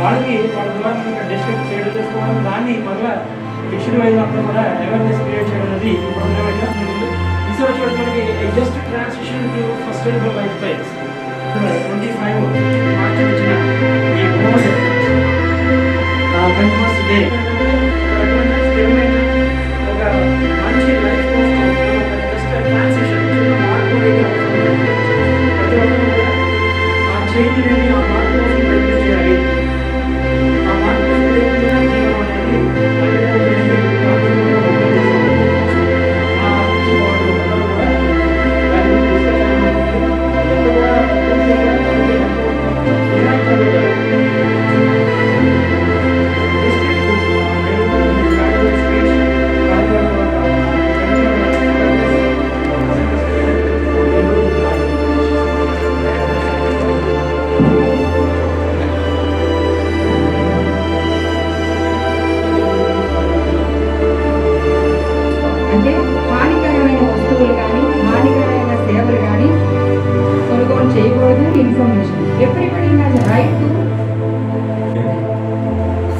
వాళ్ళకి వాళ్ళ ద్వారా డిస్ట్రిక్ట్ చేయడం చేసుకోవడం దాన్ని మళ్ళీ ఫిక్స్డ్ వైజ్ అంతా కూడా అవేర్నెస్ క్రియేట్ చేయడం అనేది రీసెర్చ్ మనకి just transition to sustainable lifestyles twenty five March వచ్చిన ఈ బోర్డ్ డే. ఒక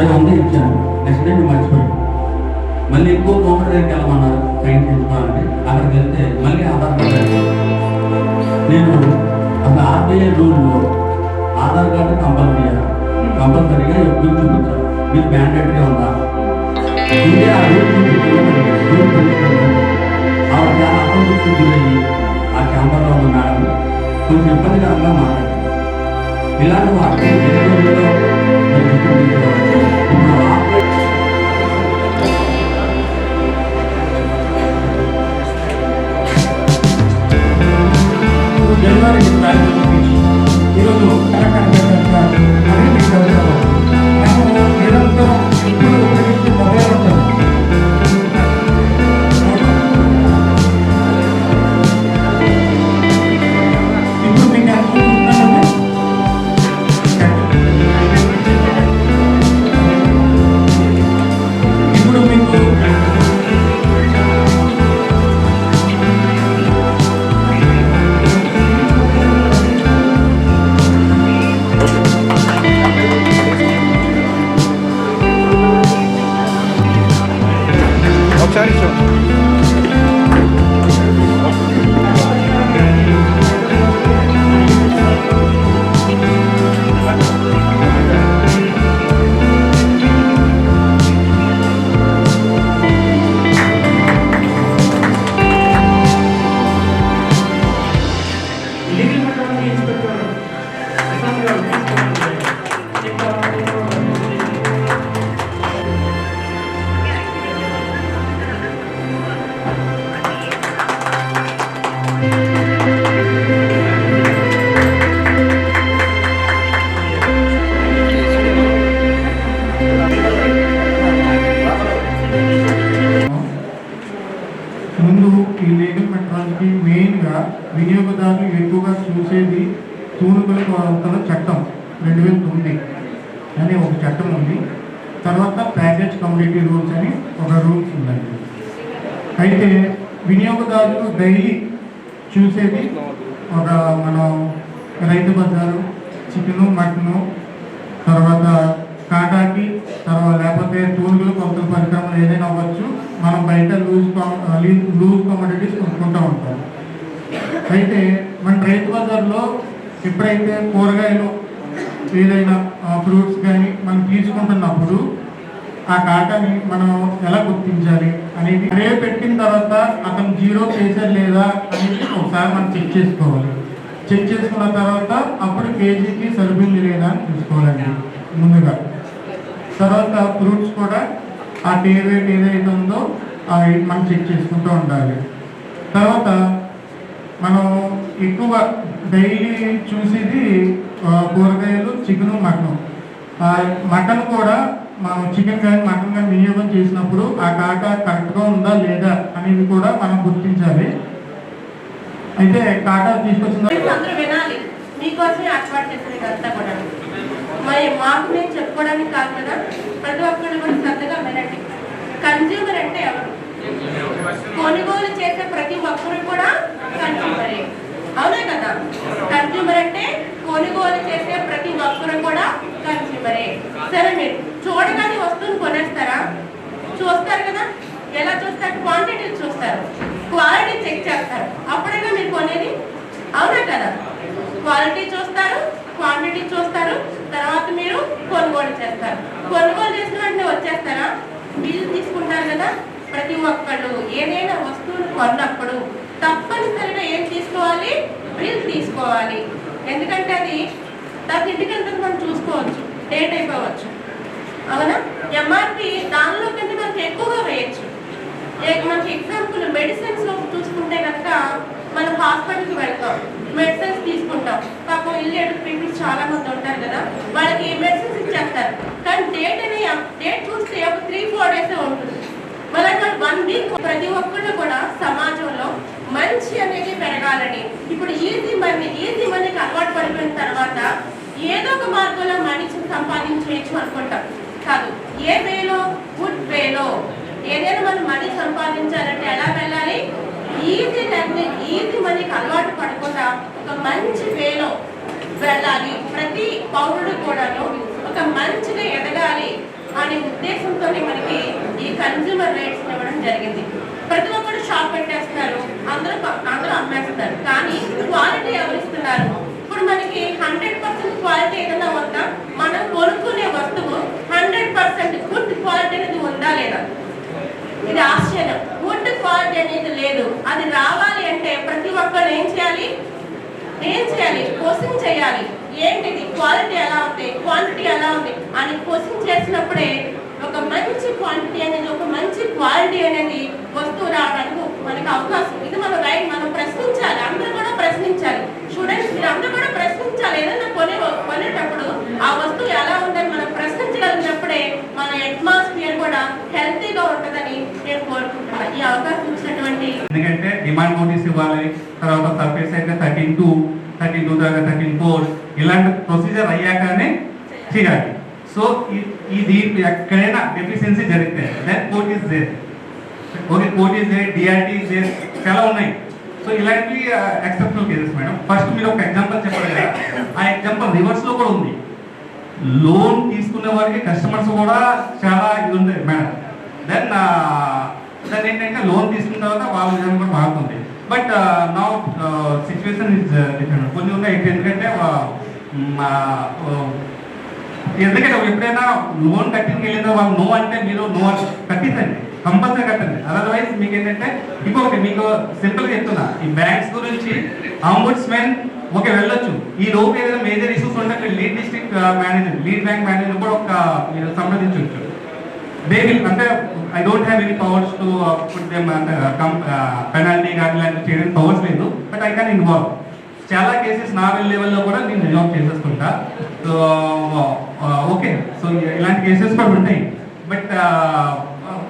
సరే వంద ఇచ్చాను. నెక్స్ట్ డే నువ్వు మర్చిపోయాను మళ్ళీ ఇంకో కౌంటర్ దగ్గరికి వెళ్ళమన్నారు. సైన్ తీసుకోవాలంటే అక్కడికి వెళ్తే మళ్ళీ ఆధార్ కార్డు నేను అసలు ఆర్బీఐ రూల్లో ఆధార్ కార్డు కంపల్సరీ కంపల్సరీగా ఎప్పుడు చూపించాను మీరు బ్యాండెడ్గా ఉందా? ఉంటే ఆ రూల్ ఆవిడ చాలా అసంతృప్తి గురయ్యి ఆ క్యాంపర్లో ఉన్న మేడం కొంచెం ఇబ్బందికరంగా మాట్లాడారు ఇలాంటి వాటిని ఒక చట్టం ఉంది. తర్వాత ప్యాకేజ్ కమ్యూనిటీ రూల్స్ అని ఒక రూల్స్ ఉందండి. అయితే వినియోగదారులు డైలీ చూసేది ఒక మనం రైతు బజారు చికెను మటను తర్వాత కాటాకి తర్వాత లేకపోతే తూనుగులు కొంత పరికరాలు ఏదైనా అవ్వచ్చు. మనం బయట లూజ్ లూజ్ కమోడిటీస్ కొనుక్కుంటూ ఉంటాం. అయితే మన రైతు బజార్లో ఎప్పుడైతే కూరగాయలు ఏదైనా ఫ్రూట్స్ కానీ మనం తీసుకుంటున్నప్పుడు ఆ కాటాని మనం ఎలా గుర్తించాలి అనేది రే పెట్టిన తర్వాత అతను జీరో చేశారు లేదా అనేది ఒకసారి మనం చెక్ చేసుకోవాలి. చెక్ చేసుకున్న తర్వాత అప్పుడు కేజీకి సరిపోయింది లేదా అని చూసుకోవాలండి ముందుగా. తర్వాత ఫ్రూట్స్ కూడా ఆ డే రేట్ ఏదైతే ఉందో అవి మనం చెక్ చేసుకుంటూ ఉండాలి. తర్వాత మనం ఎక్కువ డైలీ చూసేది కూరగాయలు చికెన్ మటన్ మటన్ కూడా మనం చికెన్ కానీ మటన్ కానీ వినియోగం చేసినప్పుడు ఆ కాట కరెక్ట్గా ఉందా లేదా అనేది కూడా మనం గుర్తించాలి. అయితే కాటా తీసుకొచ్చిన అందరూ వినాలి. మీకోసమే ఏర్పాటు చేసిన ఇదంతా కూడా. మరి మాకు నేను చెప్పుకోవడానికి కాదు కదా ప్రతి ఒక్కరు కూడా శ్రద్ధగా వినండి. కన్జ్యూమర్ అంటే ఎవరు? కొనుగోలు చేసే ప్రతి ఒక్కరు కూడా కన్జ్యూమరే అవునా కదా? కన్స్యూమర్ అంటే కొనుగోలు చేసే ప్రతి ఒక్కరు కూడా కన్స్యూమరే సరే మీరు చూడగానే వస్తువుని కొనేస్తారా? చూస్తారు కదా? ఎలా చూస్తారు? క్వాంటిటీ చూస్తారు. క్వాలిటీ చెక్ చేస్తారు. అప్పుడైనా మీరు కొనేది? అవునా కదా? క్వాలిటీ చూస్తారు క్వాంటిటీ చూస్తారు తర్వాత మీరు కొనుగోలు చేస్తారు. కొనుగోలు చేసిన వెంటనే వచ్చేస్తారా? బిల్లు తీసుకుంటారు కదా? ప్రతి ఒక్కళ్ళు ఏదైనా వస్తువులు కొన్నప్పుడు తప్పనిసరిగా ఏం తీసుకోవాలి? బిల్ తీసుకోవాలి. ఎందుకంటే అది దాని ఇంటికి వెళ్తే మనం చూసుకోవచ్చు డేట్ అయిపోవచ్చు. అవునా? ఎంఆర్పి దానిలో కంటే మనకి ఎక్కువగా వేయచ్చు. మనకి ఎగ్జాంపుల్ మెడిసిన్స్లో చూసుకుంటే కనుక మనం హాస్పిటల్కి వెళ్తాం మెడిసిన్స్ తీసుకుంటాం. పాపం ఇల్లు ఎడుపు పీపుల్స్ చాలా మంది ఉంటారు కదా వాళ్ళకి మెడిసిన్స్ ఇచ్చేస్తారు. కానీ డేట్ అనే డేట్ చూస్తే ఒక త్రీ ఫోర్ డేస్ ఉంటుంది మళ్ళీ వన్ ప్రతి ఒక్కళ్ళు కూడా సమాజంలో మంచి అనేది పెరగాలని. ఇప్పుడు ఈజీ మనీ ఈజీ మనీకి అలవాటు పడిపోయిన తర్వాత ఏదో ఒక మార్గంలో మనీ సంపాదించవచ్చు అనుకుంటాం. కాదు ఏ వేలో గుడ్ వేలో. ఏదైనా మనం మనీ సంపాదించాలంటే ఎలా వెళ్ళాలి? ఈజీ టెక్నిక్ ఈజీ మనీకి అలవాటు పడకుండా ఒక మంచి వేలో వెళ్ళాలి. ప్రతి పౌరుడు కూడాను ఒక మంచిగా ఎదగాలి అనే ఉద్దేశంతోనే మనకి ఈ కన్జ్యూమర్ రేట్స్ ఇవ్వడం జరిగింది. ప్రతి ఒక్కరు షాప్ పెట్టేస్తున్నారు అందరూ అందరూ అమ్మేస్తున్నారు కానీ క్వాలిటీ ఎవరు ఇస్తున్నారు? ఇప్పుడు మనకి హండ్రెడ్ పర్సెంట్ క్వాలిటీ ఏదైనా ఉందా? మనం కొనుక్కునే వస్తువు హండ్రెడ్ పర్సెంట్ గుడ్ క్వాలిటీ అనేది ఉందా లేదా? ఇది ఆశ్చర్యం. గుడ్ క్వాలిటీ అనేది లేదు. అది రావాలి అంటే ప్రతి ఒక్కరు ఏం చేయాలి? ఏం చేయాలి? కోసింగ్ చేయాలి ఏంటిది? క్వాలిటీ ఎలా ఉంది? క్వాంటిటీ ఎలా ఉంది? అని క్వశ్చన్ చేసినప్పుడే ఒక మంచి క్వాంటిటీ అనేది ఒక మంచి క్వాలిటీ అనేది వస్తువు రావడానికి మనకి అవకాశం. ఇది మన రైట్ మనం ప్రశ్నించాలి. అందరూ కూడా ప్రశ్నించాలి. స్టూడెంట్స్ మీరు అందరూ కూడా ప్రశ్నించాలి. ఏదైనా కొనే కొనేటప్పుడు ఆ వస్తువు ఎలా ఉందని మనం ప్రశ్నించగలిగినప్పుడే మన అట్మాస్ఫియర్ కూడా హెల్తీగా ఉంటుందని నేను కోరుకుంటున్నాను. ఈ అవకాశం ఇచ్చినటువంటి ఎందుకంటే డిమాండ్ నోటీస్ ఇవ్వాలి తర్వాత సర్ఫేస్ అయితే థర్టీన్ టూ థర్టీన్ టూ తర్వాత థర్టీన్ ఫోర్ ఇలాంటి ప్రొసీజర్ అయ్యాకనే చేయాలి. సో ఇది ఎక్కడైనా డెఫిషియన్సీ జరిగితే then court is there okay court is there DRT is there చాలా ఉన్నాయి. సో ఇలాంటివి ఎక్సెప్షనల్ కేసెస్ మేడం ఫస్ట్ మీరు ఒక ఎగ్జాంపుల్ చెప్పారు కదా ఆ ఎగ్జాంపుల్ రివర్స్లో కూడా ఉంది. లోన్ తీసుకునే వారికి కస్టమర్స్ కూడా చాలా ఇది ఉంది మేడం దెన్ దెన్ ఏంటంటే లోన్ తీసుకున్న తర్వాత వాళ్ళ విధానం కూడా మారుతుంది. బట్ నా సిచ్యువేషన్ ఇస్ డిఫరెంట్ కొన్ని ఉన్నాయి ఎందుకంటే ఎందుకంటే ఎప్పుడైనా లోన్ కట్టింగ్ వెళ్ళిందో వాళ్ళు నో అంటే మీరు నో కట్టించండి. కంపల్సరీ కట్టండి. అదర్వైజ్ మీకు ఏంటంటే ఇంకొకటి మీకు సింపుల్ చెప్తున్నా. ఈ బ్యాంక్స్ గురించి అంబుడ్స్మెన్ ఓకే వెళ్ళొచ్చు. ఈ లోపు ఏదైనా మేజర్ ఇష్యూస్ ఉంటే lead district manager lead bank manager కూడా ఒక మీరు సంప్రదించవచ్చు దే విల్ అంటే I don't have any powers to put them అంటే పెనాల్టీ కానీ ఇలాంటివి చేయడానికి పవర్స్ లేదు బట్ ఐ కెన్ ఇన్వాల్వ్ చాలా కేసెస్ నా లెవెల్లో కూడా నేను రిజాల్వ్ చేసేసుకుంటా. సో ఓకే సో ఇలాంటి కేసెస్ కూడా ఉంటాయి. బట్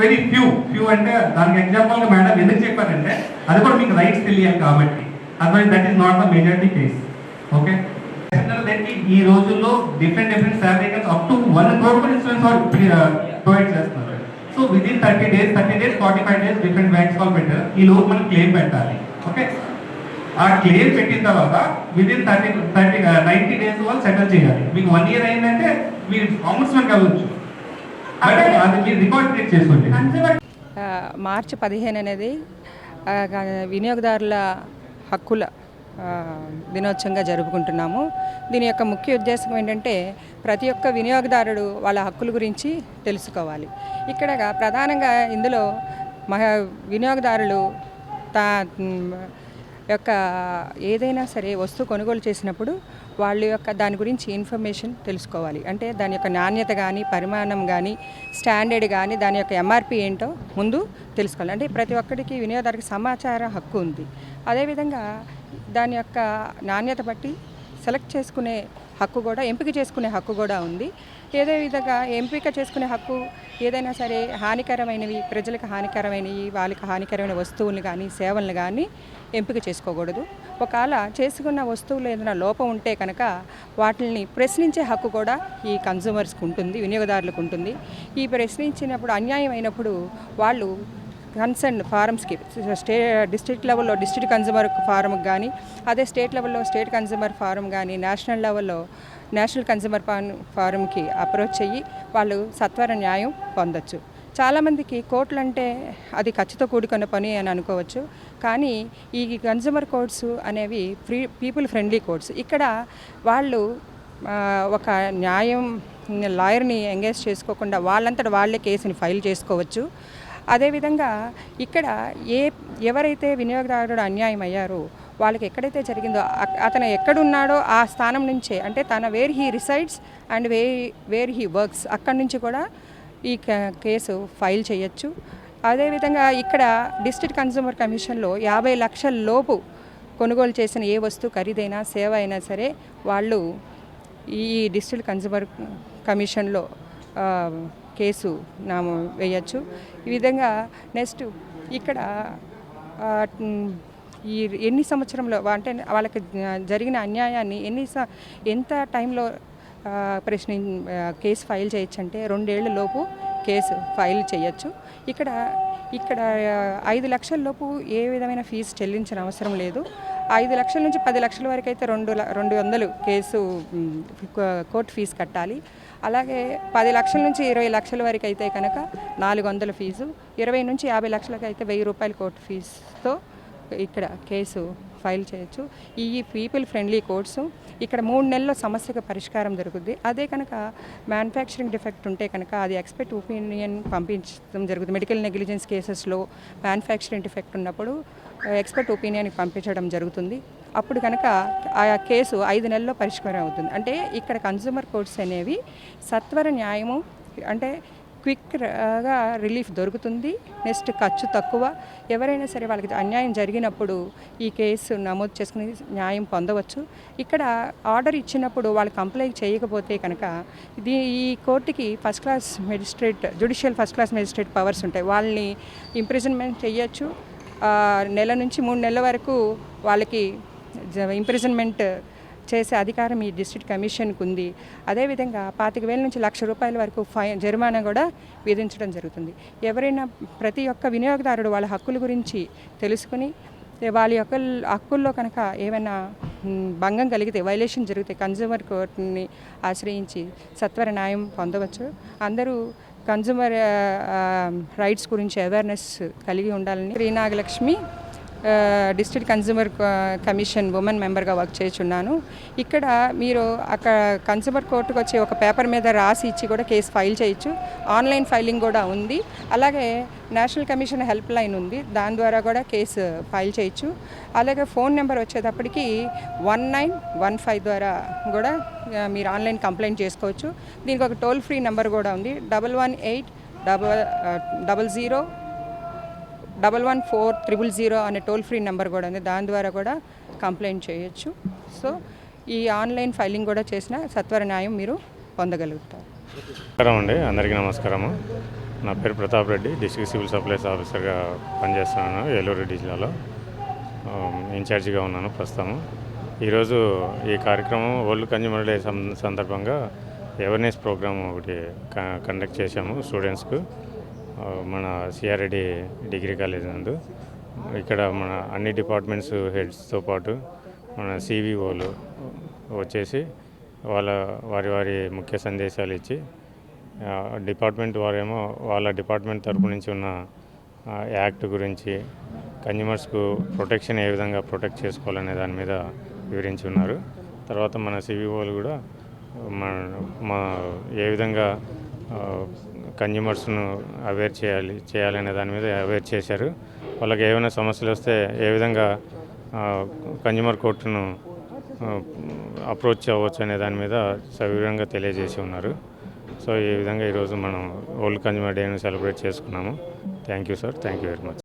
వెరీ ఫ్యూ ఫ్యూ అంటే దానికి ఎగ్జాంపుల్గా మేడం ఎందుకు చెప్పారంటే అది కూడా మీకు రైట్స్ తెలియాలి కాబట్టి. Otherwise that is not the majority case okay ఈ రోజుల్లో different different salary up to one crore కూడా ఇన్సూరెన్స్ ప్రొవైడ్ చేస్తున్నారు so within thirty days thirty days forty five days different banks వాళ్ళు పెట్టారు. ఈ లోపు మనం క్లెయిమ్ పెట్టాలి. ఓకే ఆ క్లెయిమ్ పెట్టిన తర్వాత within thirty thirty ninety days వాళ్ళు సెటిల్ చేయాలి. మీకు వన్ ఇయర్ అయిందంటే మీరు ఆంబుడ్స్మెన్కి వెళ్ళొచ్చు అది మీరు రికార్డ్ క్రియేట్ చేసుకోండి. మార్చి పదిహేను అనేది వినియోగదారుల హక్కుల దినోత్సవంగా జరుపుకుంటున్నాము. దీని యొక్క ముఖ్య ఉద్దేశం ఏంటంటే ప్రతి ఒక్క వినియోగదారుడు వాళ్ళ హక్కుల గురించి తెలుసుకోవాలి. ఇక్కడ ప్రధానంగా ఇందులో మహా వినియోగదారులు తా యొక్క ఏదైనా సరే వస్తువు కొనుగోలు చేసినప్పుడు వాళ్ళ యొక్క దాని గురించి ఇన్ఫర్మేషన్ తెలుసుకోవాలి. అంటే దాని యొక్క నాణ్యత కానీ పరిమాణం కానీ స్టాండర్డ్ కానీ దాని యొక్క ఎంఆర్పి ఏంటో ముందు తెలుసుకోవాలి. అంటే ప్రతి ఒక్కరికి వినియోగదారుకి సమాచార హక్కు ఉంది. అదేవిధంగా దాని యొక్క నాణ్యత బట్టి సెలెక్ట్ చేసుకునే హక్కు కూడా ఎంపిక చేసుకునే హక్కు కూడా ఉంది. ఏదే విధంగా ఎంపిక చేసుకునే హక్కు ఏదైనా సరే హానికరమైనవి ప్రజలకు హానికరమైనవి వాళ్ళకి హానికరమైన వస్తువులు కానీ సేవలను కానీ ఎంపిక చేసుకోకూడదు. ఒకవేళ చేసుకున్న వస్తువులు ఏదైనా లోపం ఉంటే కనుక వాటిని ప్రశ్నించే హక్కు కూడా ఈ కన్జ్యూమర్స్కి ఉంటుంది వినియోగదారులకు ఉంటుంది. ఈ ప్రశ్నించినప్పుడు అన్యాయం అయినప్పుడు వాళ్ళు కన్సర్న్ ఫారమ్స్కి స్టే డిస్ట్రిక్ట్ లెవెల్లో డిస్ట్రిక్ట్ కన్జ్యూమర్ ఫారంకి కానీ అదే స్టేట్ లెవెల్లో స్టేట్ కన్జ్యూమర్ ఫారం కానీ నేషనల్ లెవెల్లో నేషనల్ కన్జ్యూమర్ ఫారంకి అప్రోచ్ అయ్యి వాళ్ళు సత్వర న్యాయం పొందొచ్చు. చాలామందికి కోర్టులు అంటే అది ఖర్చుతో కూడుకున్న పని అని అనుకోవచ్చు. కానీ ఈ కన్జ్యూమర్ కోర్ట్స్ అనేవి ఫ్రీ పీపుల్ ఫ్రెండ్లీ కోర్ట్స్ ఇక్కడ వాళ్ళు ఒక న్యాయం లాయర్ని ఎంగేజ్ చేసుకోకుండా వాళ్ళంతట వాళ్ళే కేసుని ఫైల్ చేసుకోవచ్చు. అదేవిధంగా ఇక్కడ ఏ ఎవరైతే వినియోగదారుడు అన్యాయం అయ్యారో వాళ్ళకి ఎక్కడైతే జరిగిందో అతను ఎక్కడున్నాడో ఆ స్థానం నుంచే అంటే తన where he resides and way where he works అక్కడి నుంచి కూడా ఈ కేసు ఫైల్ చేయొచ్చు. అదేవిధంగా ఇక్కడ డిస్ట్రిక్ట్ కన్జ్యూమర్ కమిషన్లో యాభై లక్షల లోపు కొనుగోలు చేసిన ఏ వస్తువు ఖరీదైనా సేవ అయినా సరే వాళ్ళు ఈ డిస్ట్రిక్ట్ కన్జ్యూమర్ కమిషన్లో కేసు నాము వేయచ్చు. ఈ విధంగా నెక్స్ట్ ఇక్కడ ఈ ఎన్ని సంవత్సరంలో అంటే వాళ్ళకి జరిగిన అన్యాయాన్ని ఎన్ని స- ఎంత టైంలో ప్రశ్న కేసు ఫైల్ చేయొచ్చు అంటే రెండేళ్ళ లోపు కేసు ఫైల్ చేయొచ్చు. ఇక్కడ ఇక్కడ ఐదు లక్షల లోపు ఏ విధమైన ఫీజు చెల్లించిన అవసరం లేదు. ఐదు లక్షల నుంచి పది లక్షల వరకు అయితే రెండు రెండు వందలు కేసు కో- కోర్టు ఫీజు కట్టాలి. అలాగే పది లక్షల నుంచి ఇరవై లక్షల వరకు అయితే కనుక నాలుగు వందల ఫీజు ఇరవై నుంచి యాభై లక్షలకు అయితే వెయ్యి రూపాయల కోర్టు ఫీజుతో ఇక్కడ కేసు ఫైల్ చేయొచ్చు. ఈ పీపుల్ ఫ్రెండ్లీ కోర్సు ఇక్కడ మూడు నెలల్లో సమస్యకు పరిష్కారం దొరుకుద్ది. అదే కనుక మ్యానుఫ్యాక్చరింగ్ డిఫెక్ట్ ఉంటే కనుక అది ఎక్స్పర్ట్ ఒపీనియన్ పంపించడం జరుగుతుంది. మెడికల్ నెగ్లిజెన్స్ కేసెస్లో మ్యానుఫ్యాక్చరింగ్ డిఫెక్ట్ ఉన్నప్పుడు ఎక్స్పర్ట్ ఒపీనియన్కి పంపించడం జరుగుతుంది. అప్పుడు కనుక ఆ కేసు ఐదు నెలల్లో పరిష్కారం అవుతుంది. అంటే ఇక్కడ కన్జ్యూమర్ కోర్ట్స్ అనేవి సత్వర న్యాయము అంటే క్విక్గా రిలీఫ్ దొరుకుతుంది. నెక్స్ట్ ఖర్చు తక్కువ. ఎవరైనా సరే వాళ్ళకి అన్యాయం జరిగినప్పుడు ఈ కేసు నమోదు చేసుకుని న్యాయం పొందవచ్చు. ఇక్కడ ఆర్డర్ ఇచ్చినప్పుడు వాళ్ళు కంప్లైంట్ చేయకపోతే కనుక ఇది ఈ కోర్టుకి first class magistrate judicial first class magistrate powers ఉంటాయి. వాళ్ళని ఇంప్రిజన్మెంట్ చేయొచ్చు. నెల నుంచి మూడు నెలల వరకు వాళ్ళకి ఇంప్రిజన్మెంట్ చేసే అధికారం ఈ డిస్ట్రిక్ట్ కమిషన్కు ఉంది. అదేవిధంగా పాతిక వేల నుంచి లక్ష రూపాయల వరకు ఫైన్ జరిమానా కూడా విధించడం జరుగుతుంది. ఎవరైనా ప్రతి ఒక్క వినియోగదారుడు వాళ్ళ హక్కుల గురించి తెలుసుకుని వాళ్ళ యొక్క హక్కుల్లో కనుక ఏమైనా భంగం కలిగితే వైలేషన్ జరిగితే కన్జ్యూమర్ కోర్టుని ఆశ్రయించి సత్వర న్యాయం పొందవచ్చు. అందరూ కన్జ్యూమర్ రైట్స్ గురించి అవేర్నెస్ కలిగి ఉండాలని Shri Nagalakshmi district consumer commission women మెంబర్గా వర్క్ చేస్తున్నాను. ఇక్కడ మీరు అక్కడ కన్జ్యూమర్ కోర్టుకు వచ్చి ఒక పేపర్ మీద రాసి ఇచ్చి కూడా కేసు ఫైల్ చేయొచ్చు. ఆన్లైన్ ఫైలింగ్ కూడా ఉంది. అలాగే నేషనల్ కమిషన్ హెల్ప్ లైన్ ఉంది. దాని ద్వారా కూడా కేసు ఫైల్ చేయొచ్చు. అలాగే ఫోన్ నెంబర్ వచ్చేటప్పటికి వన్ నైన్ వన్ ఫైవ్ ద్వారా కూడా మీరు ఆన్లైన్ కంప్లైంట్ చేసుకోవచ్చు. దీనికి ఒక టోల్ ఫ్రీ నెంబర్ కూడా ఉంది. Double one eight double double zero double one four triple zero అనే టోల్ ఫ్రీ నెంబర్ కూడా ఉంది. దాని ద్వారా కూడా కంప్లైంట్ చేయొచ్చు. సో ఈ ఆన్లైన్ ఫైలింగ్ కూడా చేసిన సత్వర న్యాయం మీరు పొందగలుగుతారు. నమస్కారం అండి. అందరికీ నమస్కారము. నా పేరు Pratap Reddy district civil supplies ఆఫీసర్గా పనిచేస్తున్నాను ఏలూరు జిల్లాలో ఇన్ఛార్జిగా ఉన్నాను ప్రస్తుతం ఈరోజు ఈ కార్యక్రమం ఓల్డ్ కన్జ్యూమర్ డే సందర్భంగా అవేర్నెస్ ప్రోగ్రామ్ ఒకటి క- కండక్ట్ చేశాము స్టూడెంట్స్కు. మన సిఆర్రెడ్డి డిగ్రీ కాలేజ్ నందు. ఇక్కడ మన అన్ని డిపార్ట్మెంట్స్ హెడ్స్తో పాటు మన సివిఓలు వచ్చేసి వాళ్ళ వారి వారి ముఖ్య సందేశాలు ఇచ్చి డిపార్ట్మెంట్ వారేమో వాళ్ళ డిపార్ట్మెంట్ తరపు నుంచి ఉన్న యాక్ట్ గురించి కన్జ్యూమర్స్కు ప్రొటెక్షన్ ఏ విధంగా ప్రొటెక్ట్ చేసుకోవాలనే దాని మీద వివరించి ఉన్నారు. తర్వాత మన సివిఓలు కూడా మా ఏ విధంగా కన్జ్యూమర్స్ను అవేర్ చేయాలి చేయాలనే దాని మీద అవేర్ చేశారు. వాళ్ళకి ఏమైనా సమస్యలు వస్తే ఏ విధంగా కన్జ్యూమర్ కోర్టును అప్రోచ్ అవ్వచ్చు అనే దాని మీద సవివరంగా తెలియజేసి ఉన్నారు. సో ఈ విధంగా ఈరోజు మనం ఓల్డ్ కన్జ్యూమర్ డేను సెలబ్రేట్ చేసుకున్నాము. Thank you sir thank you very much